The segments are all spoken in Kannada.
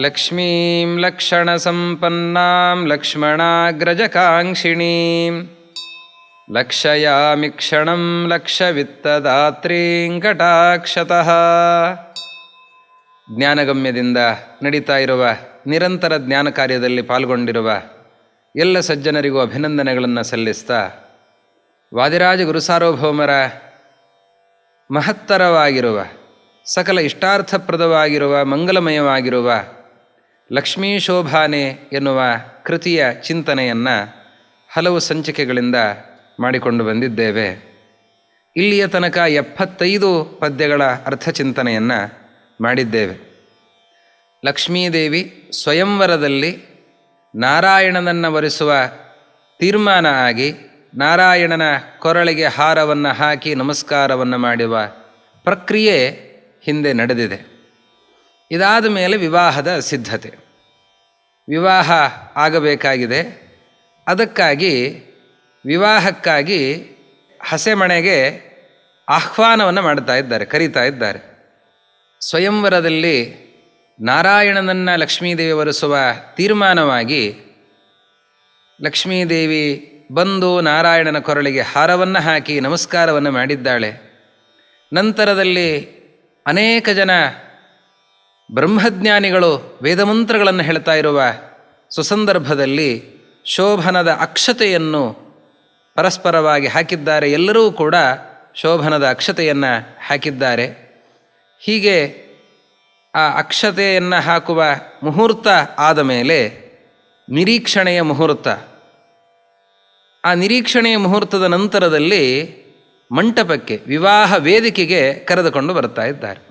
ಲಕ್ಷ್ಮೀಂ ಲಕ್ಷಣಸಂಪನ್ನಾಂ ಲಕ್ಷ್ಮಣಾಗ್ರಜಕಾಂಕ್ಷಿಣೀಂ ಲಕ್ಷಯಾಮಿ ಕ್ಷಣಂ ಲಕ್ಷವಿತ್ತದಾತ್ರೀಂ ಕಟಾಕ್ಷತಃ ಜ್ಞಾನಗಮ್ಯದಿಂದ ನಡೀತಾ ಇರುವ ನಿರಂತರ ಜ್ಞಾನ ಕಾರ್ಯದಲ್ಲಿ ಪಾಲ್ಗೊಂಡಿರುವ ಎಲ್ಲ ಸಜ್ಜನರಿಗೂ ಅಭಿನಂದನೆಗಳನ್ನು ಸಲ್ಲಿಸ್ತಾ ವಾದಿರಾಜ ಗುರುಸಾರ್ವಭೌಮರ ಮಹತ್ತರವಾಗಿರುವ ಸಕಲ ಇಷ್ಟಾರ್ಥಪ್ರದವಾಗಿರುವ ಮಂಗಲಮಯವಾಗಿರುವ ಲಕ್ಷ್ಮೀ ಶೋಭಾನೆ ಎನ್ನುವ ಕೃತಿಯ ಚಿಂತನೆಯನ್ನು ಹಲವು ಸಂಚಿಕೆಗಳಿಂದ ಮಾಡಿಕೊಂಡು ಬಂದಿದ್ದೇವೆ. ಇಲ್ಲಿಯ ತನಕ ಎಪ್ಪತ್ತೈದು ಪದ್ಯಗಳ ಅರ್ಥ ಚಿಂತನೆಯನ್ನು ಮಾಡಿದ್ದೇವೆ. ಲಕ್ಷ್ಮೀದೇವಿ ಸ್ವಯಂವರದಲ್ಲಿ ನಾರಾಯಣನನ್ನು ವರಿಸುವ ತೀರ್ಮಾನ ಆಗಿ ನಾರಾಯಣನ ಕೊರಳಿಗೆ ಹಾರವನ್ನು ಹಾಕಿ ನಮಸ್ಕಾರವನ್ನು ಮಾಡುವ ಪ್ರಕ್ರಿಯೆ ಹಿಂದೆ ನಡೆದಿದೆ. ಇದಾದ ಮೇಲೆ ವಿವಾಹದ ಸಿದ್ಧತೆ. ವಿವಾಹ ಆಗಬೇಕಾಗಿದೆ. ಅದಕ್ಕಾಗಿ ವಿವಾಹಕ್ಕಾಗಿ ಹಸೆಮಣೆಗೆ ಆಹ್ವಾನವನ್ನು ಮಾಡ್ತಾ ಇದ್ದಾರೆ, ಕರೀತಾ ಇದ್ದಾರೆ. ಸ್ವಯಂವರದಲ್ಲಿ ನಾರಾಯಣನನ್ನು ಲಕ್ಷ್ಮೀದೇವಿ ಒರೆಸುವ ತೀರ್ಮಾನವಾಗಿ ಲಕ್ಷ್ಮೀದೇವಿ ಬಂದು ನಾರಾಯಣನ ಕೊರಳಿಗೆ ಹಾರವನ್ನು ಹಾಕಿ ನಮಸ್ಕಾರವನ್ನು ಮಾಡಿದ್ದಾಳೆ. ನಂತರದಲ್ಲಿ ಅನೇಕ ಜನ ಬ್ರಹ್ಮಜ್ಞಾನಿಗಳು ವೇದಮಂತ್ರಗಳನ್ನು ಹೇಳ್ತಾ ಇರುವ ಸುಸಂದರ್ಭದಲ್ಲಿ ಶೋಭನದ ಅಕ್ಷತೆಯನ್ನು ಪರಸ್ಪರವಾಗಿ ಹಾಕಿದ್ದಾರೆ. ಎಲ್ಲರೂ ಕೂಡ ಶೋಭನದ ಅಕ್ಷತೆಯನ್ನು ಹಾಕಿದ್ದಾರೆ. ಹೀಗೆ ಆ ಅಕ್ಷತೆಯನ್ನು ಹಾಕುವ ಮುಹೂರ್ತ ಆದ ಮೇಲೆ ನಿರೀಕ್ಷಣೆಯ ಮುಹೂರ್ತ. ಆ ನಿರೀಕ್ಷಣೆಯ ಮುಹೂರ್ತದ ನಂತರದಲ್ಲಿ ಮಂಟಪಕ್ಕೆ, ವಿವಾಹ ವೇದಿಕೆಗೆ ಕರೆದುಕೊಂಡು ಬರ್ತಾ ಇದ್ದಾರೆ.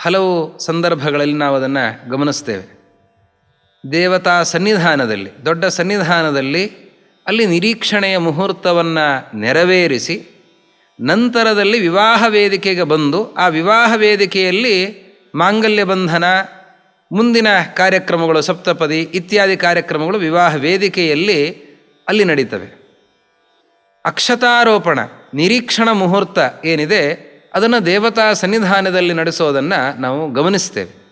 ಹಲವು ಸಂದರ್ಭಗಳಲ್ಲಿ ನಾವು ಅದನ್ನು ಗಮನಿಸ್ತೇವೆ. ದೇವತಾ ಸನ್ನಿಧಾನದಲ್ಲಿ, ದೊಡ್ಡ ಸನ್ನಿಧಾನದಲ್ಲಿ ಅಲ್ಲಿ ನಿರೀಕ್ಷಣೆಯ ಮುಹೂರ್ತವನ್ನು ನೆರವೇರಿಸಿ, ನಂತರದಲ್ಲಿ ವಿವಾಹ ವೇದಿಕೆಗೆ ಬಂದು, ಆ ವಿವಾಹ ವೇದಿಕೆಯಲ್ಲಿ ಮಾಂಗಲ್ಯ ಬಂಧನ, ಮುಂದಿನ ಕಾರ್ಯಕ್ರಮಗಳು ಸಪ್ತಪದಿ ಇತ್ಯಾದಿ ಕಾರ್ಯಕ್ರಮಗಳು ವಿವಾಹ ವೇದಿಕೆಯಲ್ಲಿ ಅಲ್ಲಿ ನಡೀತವೆ. ಅಕ್ಷತಾರೋಪಣ, ನಿರೀಕ್ಷಣ ಮುಹೂರ್ತ ಏನಿದೆ ಅದನ್ನು ದೇವತಾ ಸನ್ನಿಧಾನದಲ್ಲಿ ನಡೆಸೋದನ್ನು ನಾವು ಗಮನಿಸ್ತೇವೆ.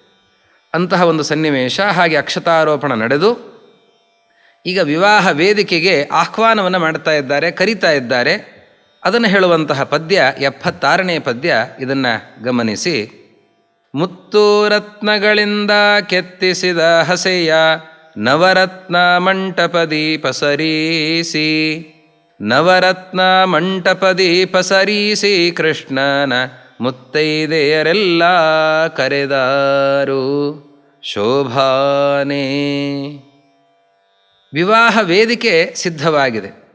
ಅಂತಹ ಒಂದು ಸನ್ನಿವೇಶ, ಹಾಗೆ ಅಕ್ಷತಾರೋಪಣ ನಡೆದು, ಈಗ ವಿವಾಹ ವೇದಿಕೆಗೆ ಆಹ್ವಾನವನ್ನು ಮಾಡ್ತಾ ಇದ್ದಾರೆ, ಕರೀತಾ ಇದ್ದಾರೆ. ಅದನ್ನು ಹೇಳುವಂತಹ ಪದ್ಯ, ಎಪ್ಪತ್ತಾರನೇ ಪದ್ಯ, ಇದನ್ನು ಗಮನಿಸಿ. ಮುತ್ತು ರತ್ನಗಳಿಂದ ಕೆತ್ತಿಸಿದ ಹಸೆಯ ನವರತ್ನ ಮಂಟಪದಿ ಸರೀಸಿ. ನವರತ್ನ ಮಂಟಪದೀಪ ಸರೀಸಿ ಕೃಷ್ಣನ ಮುತ್ತೈದೆಯರೆಲ್ಲ ಕರೆದಾರು. ಶೋಭಾನೇ. ವಿವಾಹ ವೇದಿಕೆ ಸಿದ್ಧವಾಗಿದೆ.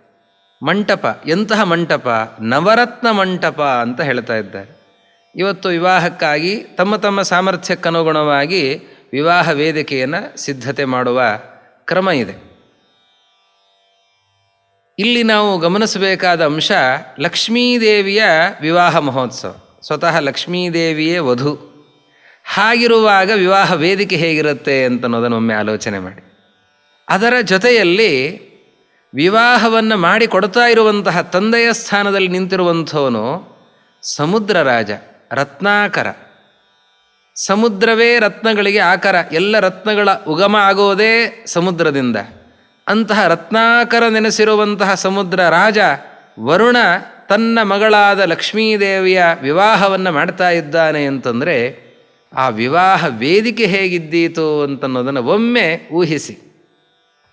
ಮಂಟಪ, ಎಂತಹ ಮಂಟಪ? ನವರತ್ನ ಮಂಟಪ ಅಂತ ಹೇಳ್ತಾ ಇದ್ದಾರೆ. ಇವತ್ತು ವಿವಾಹಕ್ಕಾಗಿ ತಮ್ಮ ತಮ್ಮ ಸಾಮರ್ಥ್ಯಕ್ಕನುಗುಣವಾಗಿ ವಿವಾಹ ವೇದಿಕೆಯನ್ನು ಸಿದ್ಧತೆ ಮಾಡುವ ಕ್ರಮ ಇದೆ. ಇಲ್ಲಿ ನಾವು ಗಮನಿಸಬೇಕಾದ ಅಂಶ ಲಕ್ಷ್ಮೀದೇವಿಯ ವಿವಾಹ ಮಹೋತ್ಸವ. ಸ್ವತಃ ಲಕ್ಷ್ಮೀದೇವಿಯೇ ವಧು. ಹಾಗಿರುವಾಗ ವಿವಾಹ ವೇದಿಕೆ ಹೇಗಿರುತ್ತೆ ಅಂತ ಅನ್ನೋದನ್ನು ಒಮ್ಮೆ ಆಲೋಚನೆ ಮಾಡಿ. ಅದರ ಜೊತೆಯಲ್ಲಿ ವಿವಾಹವನ್ನು ಮಾಡಿ ಕೊಡ್ತಾ ಇರುವಂತಹ ತಂದೆಯ ಸ್ಥಾನದಲ್ಲಿ ನಿಂತಿರುವಂಥವನು ಸಮುದ್ರ ರಾಜ, ರತ್ನಾಕರ. ಸಮುದ್ರವೇ ರತ್ನಗಳಿಗೆ ಆಕಾರ. ಎಲ್ಲ ರತ್ನಗಳ ಉಗಮ ಆಗೋದೇ ಸಮುದ್ರದಿಂದ. ಅಂತಹ ರತ್ನಾಕರ ನೆನೆಸಿರುವಂತಹ ಸಮುದ್ರ ರಾಜ ವರುಣ ತನ್ನ ಮಗಳಾದ ಲಕ್ಷ್ಮೀದೇವಿಯ ವಿವಾಹವನ್ನು ಮಾಡ್ತಾ ಇದ್ದಾನೆ ಅಂತಂದರೆ, ಆ ವಿವಾಹ ವೇದಿಕೆ ಹೇಗಿದ್ದೀತು ಅಂತನ್ನೋದನ್ನು ಒಮ್ಮೆ ಊಹಿಸಿ.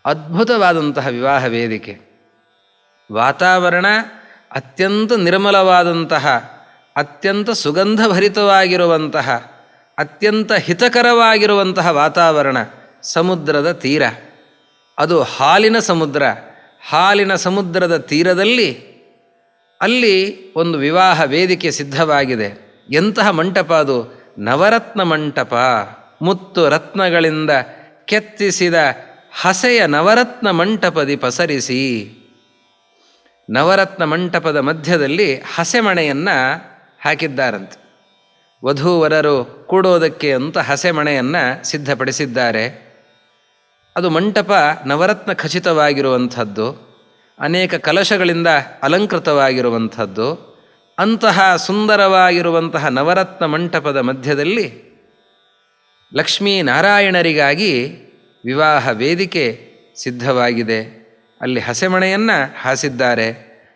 ಅದ್ಭುತವಾದಂತಹ ವಿವಾಹ ವೇದಿಕೆ. ವಾತಾವರಣ ಅತ್ಯಂತ ನಿರ್ಮಲವಾದಂತಹ, ಅತ್ಯಂತ ಸುಗಂಧಭರಿತವಾಗಿರುವಂತಹ, ಅತ್ಯಂತ ಹಿತಕರವಾಗಿರುವಂತಹ ವಾತಾವರಣ ಸಮುದ್ರದ ತೀರ. ಅದು ಹಾಲಿನ ಸಮುದ್ರ. ಹಾಲಿನ ಸಮುದ್ರದ ತೀರದಲ್ಲಿ ಅಲ್ಲಿ ಒಂದು ವಿವಾಹ ವೇದಿಕೆ ಸಿದ್ಧವಾಗಿದೆ. ಎಂತಹ ಮಂಟಪ ಅದು? ನವರತ್ನ ಮಂಟಪ. ಮುತ್ತು ರತ್ನಗಳಿಂದ ಕೆತ್ತಿಸಿದ ಹಸೆಯ ನವರತ್ನ ಮಂಟಪದಿ ಪಸರಿಸಿ. ನವರತ್ನ ಮಂಟಪದ ಮಧ್ಯದಲ್ಲಿ ಹಸೆಮಣೆಯನ್ನು ಹಾಕಿದ್ದಾರಂತೆ. ವಧೂವರರು ಕೂಡೋದಕ್ಕೆ ಅಂತ ಹಸೆಮಣೆಯನ್ನು ಸಿದ್ಧಪಡಿಸಿದ್ದಾರೆ. ಅದು ಮಂಟಪ ನವರತ್ನ ಖಚಿತವಾಗಿರುವಂಥದ್ದು, ಅನೇಕ ಕಲಶಗಳಿಂದ ಅಲಂಕೃತವಾಗಿರುವಂಥದ್ದು, ಅಂತಹ ಸುಂದರವಾಗಿರುವಂತಹ ನವರತ್ನ ಮಂಟಪದ ಮಧ್ಯದಲ್ಲಿ ಲಕ್ಷ್ಮೀನಾರಾಯಣರಿಗಾಗಿ ವಿವಾಹ ವೇದಿಕೆ ಸಿದ್ಧವಾಗಿದೆ. ಅಲ್ಲಿ ಹಸೆಮಣೆಯನ್ನು ಹಾಸಿದ್ದಾರೆ.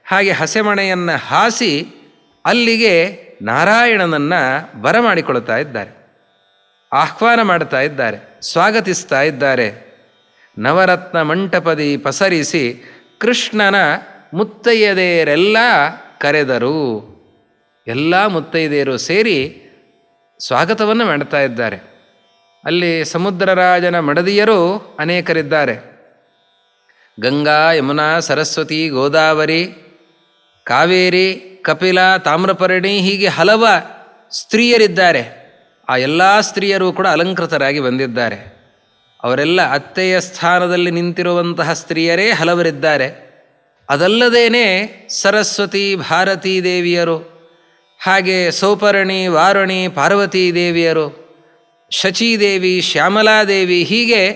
ಹಾಗೆ ಹಸೆಮಣೆಯನ್ನು ಹಾಸಿ ಅಲ್ಲಿಗೆ ನಾರಾಯಣನನ್ನು ಬರಮಾಡಿಕೊಳ್ತಾ ಇದ್ದಾರೆ. ಆಹ್ವಾನ ಮಾಡ್ತಾ ಇದ್ದಾರೆ. ಸ್ವಾಗತಿಸ್ತಾ ಇದ್ದಾರೆ. ನವರತ್ನ ಮಂಟಪದಿ ಪಸರಿಸಿ ಕೃಷ್ಣನ ಮುತ್ತೈದೆಯರೆಲ್ಲ ಕರೆದರು. ಎಲ್ಲ ಮುತ್ತೈದೆಯರು ಸೇರಿ ಸ್ವಾಗತವನ್ನು ಮಾಡ್ತಾ ಇದ್ದಾರೆ. ಅಲ್ಲಿ ಸಮುದ್ರರಾಜನ ಮಡದಿಯರು ಅನೇಕರಿದ್ದಾರೆ. ಗಂಗಾ, ಯಮುನಾ, ಸರಸ್ವತಿ, ಗೋದಾವರಿ, ಕಾವೇರಿ, ಕಪಿಲ, ತಾಮ್ರಪರ್ಣಿ ಹೀಗೆ ಹಲವ ಸ್ತ್ರೀಯರಿದ್ದಾರೆ. ಆ ಎಲ್ಲ ಸ್ತ್ರೀಯರು ಕೂಡ ಅಲಂಕೃತರಾಗಿ ಬಂದಿದ್ದಾರೆ. ಅವರೆಲ್ಲ ಅತ್ತೆಯ ಸ್ಥಾನದಲ್ಲಿ ನಿಂತಿರುವಂತಹ ಸ್ತ್ರೀಯರೇ ಹಲವರಿದ್ದಾರೆ. ಅದಲ್ಲದೇನೆ ಸರಸ್ವತಿ, ಭಾರತೀ ದೇವಿಯರು, ಹಾಗೆ ಸೌಪರ್ಣಿ, ವಾರುಣಿ, ಪಾರ್ವತೀ ದೇವಿಯರು ಶಚೀದೇವಿ ಶ್ಯಾಮಲಾದೇವಿ ಹೀಗೆ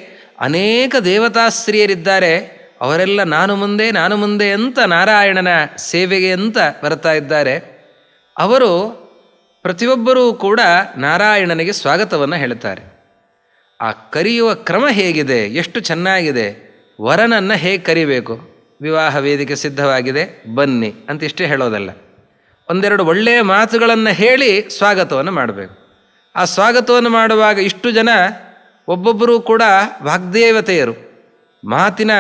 ಅನೇಕ ದೇವತಾ ಸ್ತ್ರೀಯರಿದ್ದಾರೆ. ಅವರೆಲ್ಲ ನಾನು ಮುಂದೆ ನಾನು ಮುಂದೆ ಅಂತ ನಾರಾಯಣನ ಸೇವೆಗೆ ಅಂತ ಬರ್ತಾ ಇದ್ದಾರೆ. ಅವರು ಪ್ರತಿಯೊಬ್ಬರೂ ಕೂಡ ನಾರಾಯಣನಿಗೆ ಸ್ವಾಗತವನ್ನು ಹೇಳ್ತಾರೆ ಆ ಕರೆಯುವ ಕ್ರಮ ಹೇಗಿದೆ? ಎಷ್ಟು ಚೆನ್ನಾಗಿದೆ? ವರನನ್ನು ಹೇಗೆ ಕರಿಬೇಕು? ವಿವಾಹ ವೇದಿಕೆ ಸಿದ್ಧವಾಗಿದೆ, ಬನ್ನಿ ಅಂತ ಇಷ್ಟೇ ಹೇಳೋದಲ್ಲ. ಒಂದೆರಡು ಒಳ್ಳೆಯ ಮಾತುಗಳನ್ನು ಹೇಳಿ ಸ್ವಾಗತವನ್ನು ಮಾಡಬೇಕು. ಆ ಸ್ವಾಗತವನ್ನು ಮಾಡುವಾಗ ಇಷ್ಟು ಜನ ಒಬ್ಬೊಬ್ಬರೂ ಕೂಡ ವಾಗ್ದೇವತೆಯರು. ಮಾತಿನ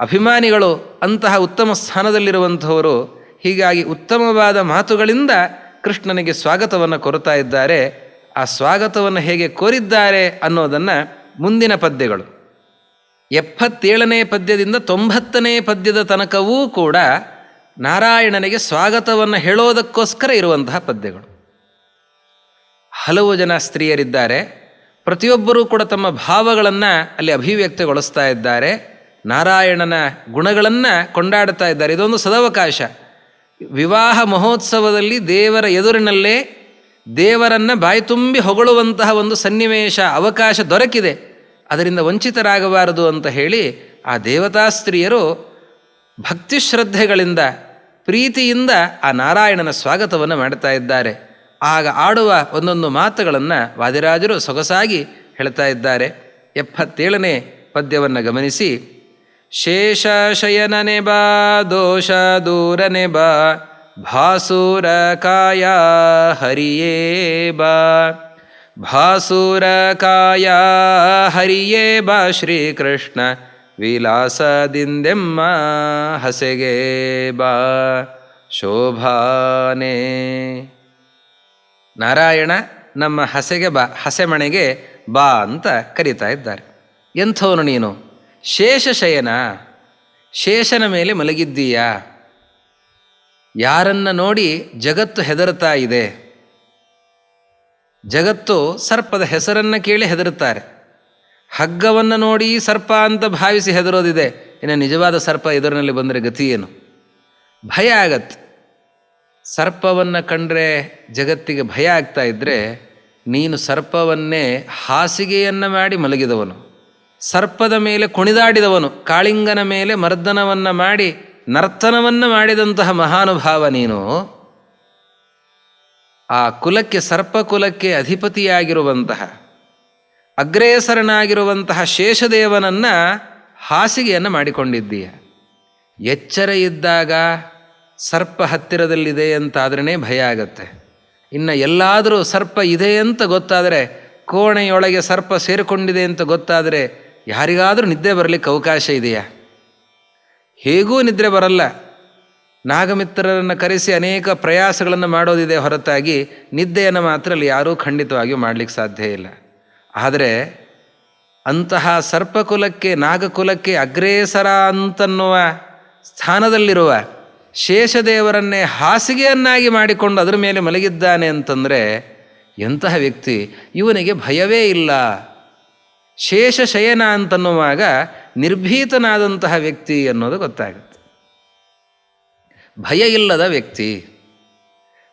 ಅಭಿಮಾನಿಗಳು ಅಂತಹ ಉತ್ತಮ ಸ್ಥಾನದಲ್ಲಿರುವಂಥವರು ಹೀಗಾಗಿ ಉತ್ತಮವಾದ ಮಾತುಗಳಿಂದ ಕೃಷ್ಣನಿಗೆ ಸ್ವಾಗತವನ್ನು ಕೊರುತ್ತಾ ಇದ್ದಾರೆ. ಆ ಸ್ವಾಗತವನ್ನು ಹೇಗೆ ಕೋರಿದ್ದಾರೆ ಅನ್ನೋದನ್ನು ಮುಂದಿನ ಪದ್ಯಗಳು. ಎಪ್ಪತ್ತೇಳನೇ ಪದ್ಯದಿಂದ ತೊಂಬತ್ತನೇ ಪದ್ಯದ ತನಕವೂ ಕೂಡ ನಾರಾಯಣನಿಗೆ ಸ್ವಾಗತವನ್ನು ಹೇಳೋದಕ್ಕೋಸ್ಕರ ಇರುವಂತಹ ಪದ್ಯಗಳು. ಹಲವು ಜನ ಸ್ತ್ರೀಯರಿದ್ದಾರೆ. ಪ್ರತಿಯೊಬ್ಬರೂ ಕೂಡ ತಮ್ಮ ಭಾವಗಳನ್ನು ಅಲ್ಲಿ ಅಭಿವ್ಯಕ್ತಗೊಳಿಸ್ತಾ ಇದ್ದಾರೆ. ನಾರಾಯಣನ ಗುಣಗಳನ್ನು ಕೊಂಡಾಡ್ತಾ ಇದ್ದಾರೆ. ಇದೊಂದು ಸದವಕಾಶ. ವಿವಾಹ ಮಹೋತ್ಸವದಲ್ಲಿ ದೇವರ ಎದುರಿನಲ್ಲೇ ದೇವರನ್ನು ಬಾಯ್ತುಂಬಿ ಹೊಗಳುವಂತಹ ಒಂದು ಸನ್ನಿವೇಶ, ಅವಕಾಶ ದೊರಕಿದೆ. ಅದರಿಂದ ವಂಚಿತರಾಗಬಾರದು ಅಂತ ಹೇಳಿ ಆ ದೇವತಾ ಸ್ತ್ರೀಯರು ಭಕ್ತಿ ಶ್ರದ್ಧೆಗಳಿಂದ, ಪ್ರೀತಿಯಿಂದ ಆ ನಾರಾಯಣನ ಸ್ವಾಗತವನ್ನು ಮಾಡ್ತಾ ಇದ್ದಾರೆ. ಆಗ ಆಡುವ ಒಂದೊಂದು ಮಾತುಗಳನ್ನು ವಾದಿರಾಜರು ಸೊಗಸಾಗಿ ಹೇಳ್ತಾ ಇದ್ದಾರೆ. ಎಪ್ಪತ್ತೇಳನೇ ಪದ್ಯವನ್ನು ಗಮನಿಸಿ. ಶೇಷಶಯನನೆ ಬಾ, ದೋಷ ದೂರನೆ ಬಾ ಭಾಸುರ ಹರಿಯೇಬ ಹರಿಯೇ ಬಾ. ಭಾಸುರ ಕಾಯ ಹರಿಯೇ ಬಾ. ಶ್ರೀಕೃಷ್ಣ ವಿಲಾಸದಿಂದೆಮ್ಮ ಹಸೆಗೆ ಬಾ. ಶೋಭಾನೆ. ನಾರಾಯಣ ನಮ್ಮ ಹಸೆಗೆ ಬಾ, ಹಸೆಮಣೆಗೆ ಬಾ ಅಂತ ಕರೀತಾ ಇದ್ದಾರೆ. ಎಂಥವನು ನೀನು? ಶೇಷಶಯನ? ಶೇಷನ ಮೇಲೆ ಮಲಗಿದ್ದೀಯಾ? ಯಾರನ್ನ ನೋಡಿ ಜಗತ್ತು ಹೆದರುತ್ತಾ ಇದೆ? ಜಗತ್ತು ಸರ್ಪದ ಹೆಸರನ್ನು ಕೇಳಿ ಹೆದರುತ್ತಾರೆ. ಹಗ್ಗವನ್ನು ನೋಡಿ ಸರ್ಪ ಅಂತ ಭಾವಿಸಿ ಹೆದರೋದಿದೆ. ಇನ್ನು ನಿಜವಾದ ಸರ್ಪ ಎದುರಿನಲ್ಲಿ ಬಂದರೆ ಗತಿ ಏನು? ಭಯ ಆಗತ್ತೆ. ಸರ್ಪವನ್ನು ಕಂಡ್ರೆ ಜಗತ್ತಿಗೆ ಭಯ ಆಗ್ತಾ ಇದ್ದರೆ ನೀನು ಸರ್ಪವನ್ನೇ ಹಾಸಿಗೆಯನ್ನು ಮಾಡಿ ಮಲಗಿದವನು. ಸರ್ಪದ ಮೇಲೆ ಕುಣಿದಾಡಿದವನು. ಕಾಳಿಂಗನ ಮೇಲೆ ಮರ್ದನವನ್ನು ಮಾಡಿ ನರ್ತನವನ್ನು ಮಾಡಿದಂತಹ ಮಹಾನುಭಾವ ನೀನು, ಆ ಕುಲಕ್ಕೆ ಸರ್ಪ ಕುಲಕ್ಕೆ ಅಧಿಪತಿಯಾಗಿರುವಂತಹ, ಅಗ್ರೇಸರನಾಗಿರುವಂತಹ ಶೇಷದೇವನನ್ನು ಹಾಸಿಗೆಯನ್ನು ಮಾಡಿಕೊಂಡಿದ್ದೀಯ. ಎಚ್ಚರ ಇದ್ದಾಗ ಸರ್ಪ ಹತ್ತಿರದಲ್ಲಿದೆ ಅಂತಾದ್ರೇ ಭಯ ಆಗತ್ತೆ. ಇನ್ನು ಎಲ್ಲಾದರೂ ಸರ್ಪ ಇದೆ ಅಂತ ಗೊತ್ತಾದರೆ, ಕೋಣೆಯೊಳಗೆ ಸರ್ಪ ಸೇರಿಕೊಂಡಿದೆ ಅಂತ ಗೊತ್ತಾದರೆ, ಯಾರಿಗಾದರೂ ನಿದ್ದೆ ಬರಲಿಕ್ಕೆ ಅವಕಾಶ ಇದೆಯಾ? ಹೇಗೂ ನಿದ್ರೆ ಬರಲ್ಲ. ನಾಗಮಿತ್ರರನ್ನು ಕರೆಸಿ ಅನೇಕ ಪ್ರಯಾಸಗಳನ್ನು ಮಾಡೋದಿದೆ ಹೊರತಾಗಿ ನಿದ್ದೆಯನ್ನು ಮಾತ್ರ ಅಲ್ಲಿ ಯಾರೂ ಖಂಡಿತವಾಗಿಯೂ ಮಾಡಲಿಕ್ಕೆ ಸಾಧ್ಯ ಇಲ್ಲ. ಆದರೆ ಅಂತಹ ಸರ್ಪಕುಲಕ್ಕೆ, ನಾಗಕುಲಕ್ಕೆ ಅಗ್ರೇಸರ ಅಂತನ್ನುವ ಸ್ಥಾನದಲ್ಲಿರುವ ಶೇಷದೇವರನ್ನೇ ಹಾಸಿಗೆಯನ್ನಾಗಿ ಮಾಡಿಕೊಂಡು ಅದರ ಮೇಲೆ ಮಲಗಿದ್ದಾನೆ ಅಂತಂದರೆ ಎಂತಹ ವ್ಯಕ್ತಿ ಇವನಿಗೆ ಭಯವೇ ಇಲ್ಲ. ಶೇಷ ಶಯನ ಅಂತನ್ನುವಾಗ ನಿರ್ಭೀತನಾದಂತಹ ವ್ಯಕ್ತಿ ಅನ್ನೋದು ಗೊತ್ತಾಗುತ್ತೆ. ಭಯ ಇಲ್ಲದ ವ್ಯಕ್ತಿ.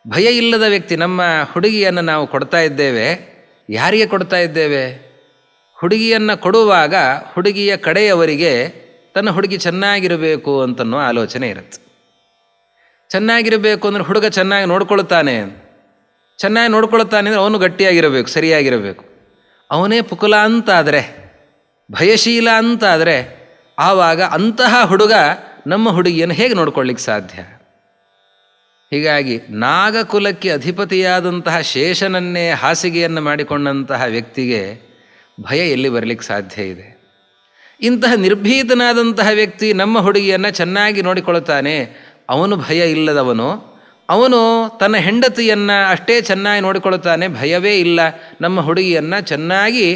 ಭಯ ಇಲ್ಲದ ವ್ಯಕ್ತಿ, ನಮ್ಮ ಹುಡುಗಿಯನ್ನು ನಾವು ಕೊಡ್ತಾ ಇದ್ದೇವೆ. ಯಾರಿಗೆ ಕೊಡ್ತಾ ಇದ್ದೇವೆ? ಹುಡುಗಿಯನ್ನು ಕೊಡುವಾಗ ಹುಡುಗಿಯ ಕಡೆಯವರಿಗೆ ತನ್ನ ಹುಡುಗಿ ಚೆನ್ನಾಗಿರಬೇಕು ಅಂತನ್ನೋ ಆಲೋಚನೆ ಇರುತ್ತೆ. ಚೆನ್ನಾಗಿರಬೇಕು ಅಂದರೆ ಹುಡುಗ ಚೆನ್ನಾಗಿ ನೋಡ್ಕೊಳ್ತಾನೆ. ಚೆನ್ನಾಗಿ ನೋಡ್ಕೊಳ್ತಾನೆ ಅಂದರೆ ಅವನು ಗಟ್ಟಿಯಾಗಿರಬೇಕು, ಸರಿಯಾಗಿರಬೇಕು. ಅವನೇ ಪುಕುಲ ಅಂತಾದರೆ, ಭಯಶೀಲ ಅಂತಾದರೆ, ಆವಾಗ ಅಂತಹ ಹುಡುಗ ನಮ್ಮ ಹುಡುಗಿಯನ್ನು ಹೇಗೆ ನೋಡ್ಕೊಳ್ಳಿಕ್ಕೆ ಸಾಧ್ಯ? ಹೀಗಾಗಿ ನಾಗಕುಲಕ್ಕೆ ಅಧಿಪತಿಯಾದಂತಹ ಶೇಷನನ್ನೇ ಹಾಸಿಗೆಯನ್ನು ಮಾಡಿಕೊಂಡಂತಹ ವ್ಯಕ್ತಿಗೆ ಭಯ ಎಲ್ಲಿ ಬರಲಿಕ್ಕೆ ಸಾಧ್ಯ ಇದೆ? ಇಂತಹ ನಿರ್ಭೀತನಾದಂತಹ ವ್ಯಕ್ತಿ ನಮ್ಮ ಹುಡುಗಿಯನ್ನು ಚೆನ್ನಾಗಿ ನೋಡಿಕೊಳ್ಳುತ್ತಾನೆ, ಅವನು ಭಯ ಇಲ್ಲದವನು ಅವನು ತನ್ನ ಹೆಂಡತಿಯನ್ನು ಅಷ್ಟೇ ಚೆನ್ನಾಗಿ ನೋಡಿಕೊಳ್ಳುತ್ತಾನೆ, ಭಯವೇ ಇಲ್ಲ. ನಮ್ಮ ಹುಡುಗಿಯನ್ನು ಚೆನ್ನಾಗಿ